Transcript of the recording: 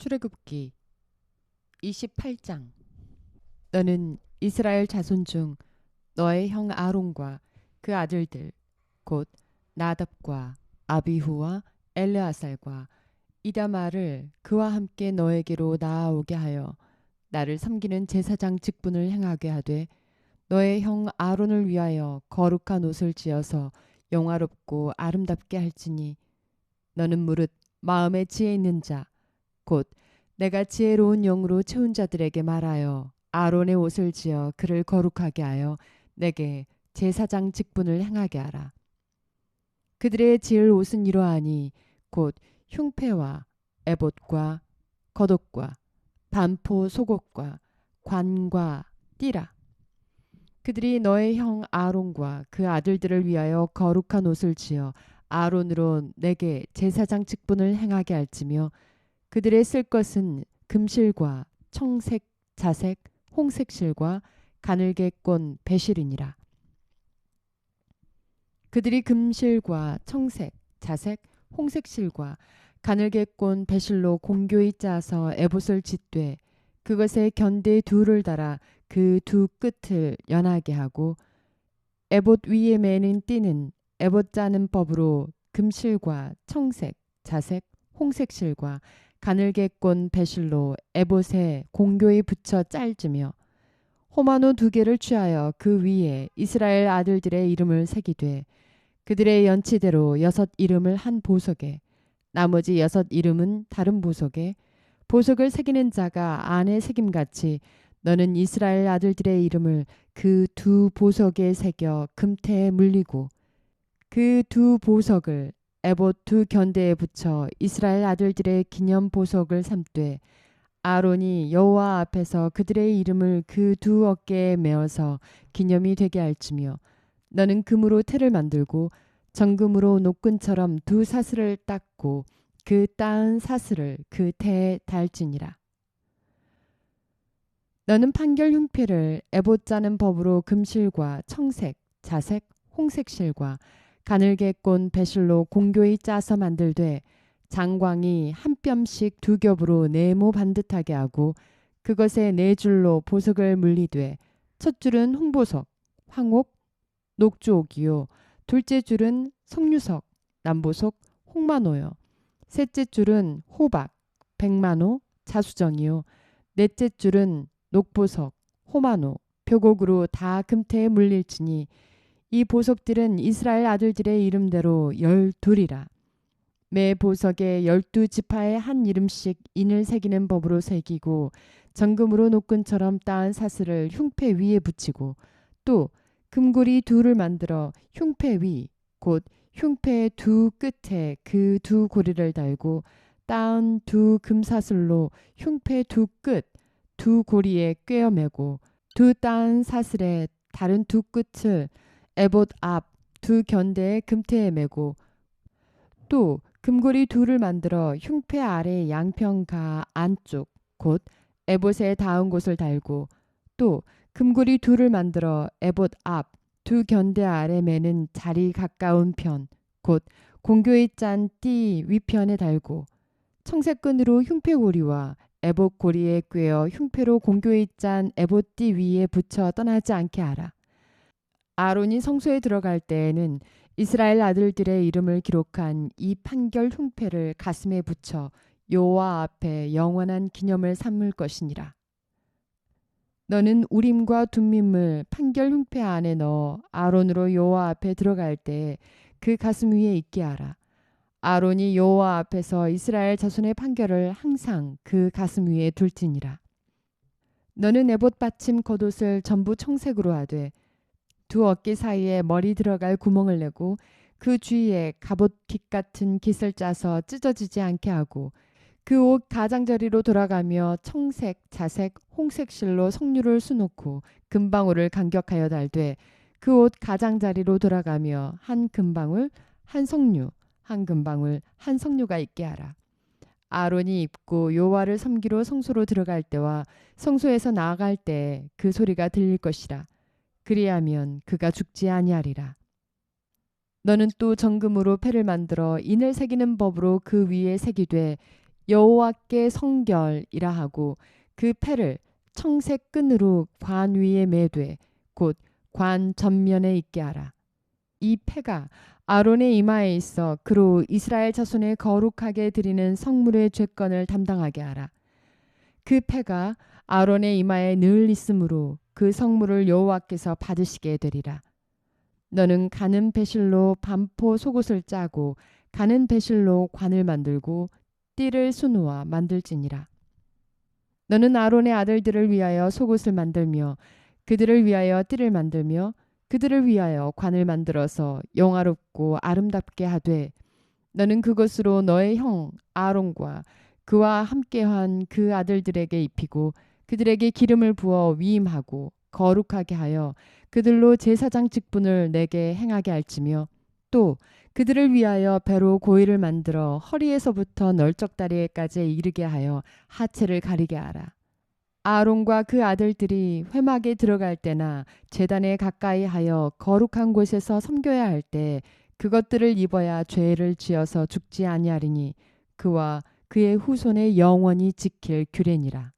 출애굽기 28장. 너는 이스라엘 자손 중 너의 형 아론과 그 아들들 곧 나답과 아비후와 엘르아살과 이다마를 그와 함께 너에게로 나아오게 하여 나를 섬기는 제사장 직분을 행하게 하되 너의 형 아론을 위하여 거룩한 옷을 지어서 영화롭고 아름답게 할지니 너는 무릇 마음에 지혜 있는 자 곧 내가 지혜로운 영으로 채운 자들에게 말하여 아론의 옷을 지어 그를 거룩하게 하여 내게 제사장 직분을 행하게 하라. 그들의 지을 옷은 이러하니 곧 흉패와 에봇과 겉옷과 반포 속옷과 관과 띠라. 그들이 너의 형 아론과 그 아들들을 위하여 거룩한 옷을 지어 아론으로 내게 제사장 직분을 행하게 할지며 그들의 쓸 것은 금실과 청색, 자색, 홍색 실과 가늘게 꼰 배실이니라. 그들이 금실과 청색, 자색, 홍색 실과 가늘게 꼰 배실로 공교히 짜서 에봇을 짓되 그것에 견대 둘을 달아 그 두 끝을 연하게 하고 에봇 위에 매는 띠는 에봇 짜는 법으로 금실과 청색, 자색, 홍색 실과 가늘게 꼰 배실로 에봇에 공교히 붙여 짤지며 호마노 두 개를 취하여 그 위에 이스라엘 아들들의 이름을 새기되 그들의 연치대로 여섯 이름을 한 보석에 나머지 여섯 이름은 다른 보석에 보석을 새기는 자가 안에 새김같이 너는 이스라엘 아들들의 이름을 그 두 보석에 새겨 금태에 물리고 그 두 보석을 두 견대에 붙여 이스라엘 아들들의 기념 보석을 삼되 아론이 여호와 앞에서 그들의 이름을 그 두 어깨에 메어서 기념이 되게 할지며 너는 금으로 태를 만들고 정금으로 노끈처럼 두 사슬을 닦고 그 따은 사슬을 그 태에 달지니라. 너는 판결 흉패를 에봇 짜는 법으로 금실과 청색, 자색, 홍색 실과 가늘게 꼰 배실로 공교히 짜서 만들되 장광이 한 뼘씩 두 겹으로 네모 반듯하게 하고 그것에 네 줄로 보석을 물리되 첫 줄은 홍보석, 황옥, 녹주옥이요. 둘째 줄은 석류석, 남보석, 홍만호요. 셋째 줄은 호박, 백만호, 자수정이요. 넷째 줄은 녹보석, 호만호, 표곡으로 다 금태에 물릴지니 이 보석들은 이스라엘 아들들의 이름대로 열둘이라. 매 보석에 열두 지파의 한 이름씩 인을 새기는 법으로 새기고 정금으로 노끈처럼 따은 사슬을 흉패 위에 붙이고 또 금고리 둘을 만들어 흉패 위 곧 흉패 두 끝에 그 두 고리를 달고 따은 두 금사슬로 흉패 두 끝 두 고리에 꿰어매고 두 따은 사슬에 다른 두 끝을 에봇 앞 두 견대에 금태에 매고 또 금고리 둘을 만들어 흉패 아래 양평가 안쪽 곧 에봇에 닿은 곳을 달고 또 금고리 둘을 만들어 에봇 앞 두 견대 아래 매는 자리 가까운 편 곧 공교의 짠 띠 위편에 달고 청색끈으로 흉패고리와 에봇 고리에 꿰어 흉패로 공교의 짠 에봇 띠 위에 붙여 떠나지 않게 하라. 아론이 성소에 들어갈 때에는 이스라엘 아들들의 이름을 기록한 이 판결 흉패를 가슴에 붙여 여호와 앞에 영원한 기념을 삼을 것이니라. 너는 우림과 둠밈을 판결 흉패 안에 넣어 아론으로 여호와 앞에 들어갈 때 그 가슴 위에 있게 하라. 아론이 여호와 앞에서 이스라엘 자손의 판결을 항상 그 가슴 위에 둘지니라. 너는 에봇 받침 겉옷을 전부 청색으로 하되 두 어깨 사이에 머리 들어갈 구멍을 내고 그 주위에 갑옷 깃 같은 깃을 짜서 찢어지지 않게 하고 그 옷 가장자리로 돌아가며 청색, 자색, 홍색 실로 석류를 수놓고 금방울을 간격하여 달되 그 옷 가장자리로 돌아가며 한 금방울, 한 석류, 한 금방울, 한 석류가 있게 하라. 아론이 입고 요와를 섬기러 성소로 들어갈 때와 성소에서 나아갈 때 그 소리가 들릴 것이라. 그리하면 그가 죽지 아니하리라. 너는 또 정금으로 패를 만들어 인을 새기는 법으로 그 위에 새기되 여호와께 성결이라 하고 그 패를 청색 끈으로 관 위에 매되 곧 관 전면에 있게 하라. 이 패가 아론의 이마에 있어 그로 이스라엘 자손의 거룩하게 드리는 성물의 죄건을 담당하게 하라. 그 패가 아론의 이마에 늘 있으므로 그 성물을 여호와께서 받으시게 되리라. 너는 가는 배실로 반포 속옷을 짜고 가는 배실로 관을 만들고 띠를 수놓아 만들지니라. 너는 아론의 아들들을 위하여 속옷을 만들며 그들을 위하여 띠를 만들며 그들을 위하여 관을 만들어서 영화롭고 아름답게 하되 너는 그것으로 너의 형 아론과 그와 함께한 그 아들들에게 입히고 그들에게 기름을 부어 위임하고 거룩하게 하여 그들로 제사장 직분을 내게 행하게 할지며 또 그들을 위하여 배로 고이를 만들어 허리에서부터 널쩍다리에까지 이르게 하여 하체를 가리게 하라. 아론과 그 아들들이 회막에 들어갈 때나 제단에 가까이 하여 거룩한 곳에서 섬겨야 할 때 그것들을 입어야 죄를 지어서 죽지 아니하리니 그와 그의 후손의 영원히 지킬 규례니라.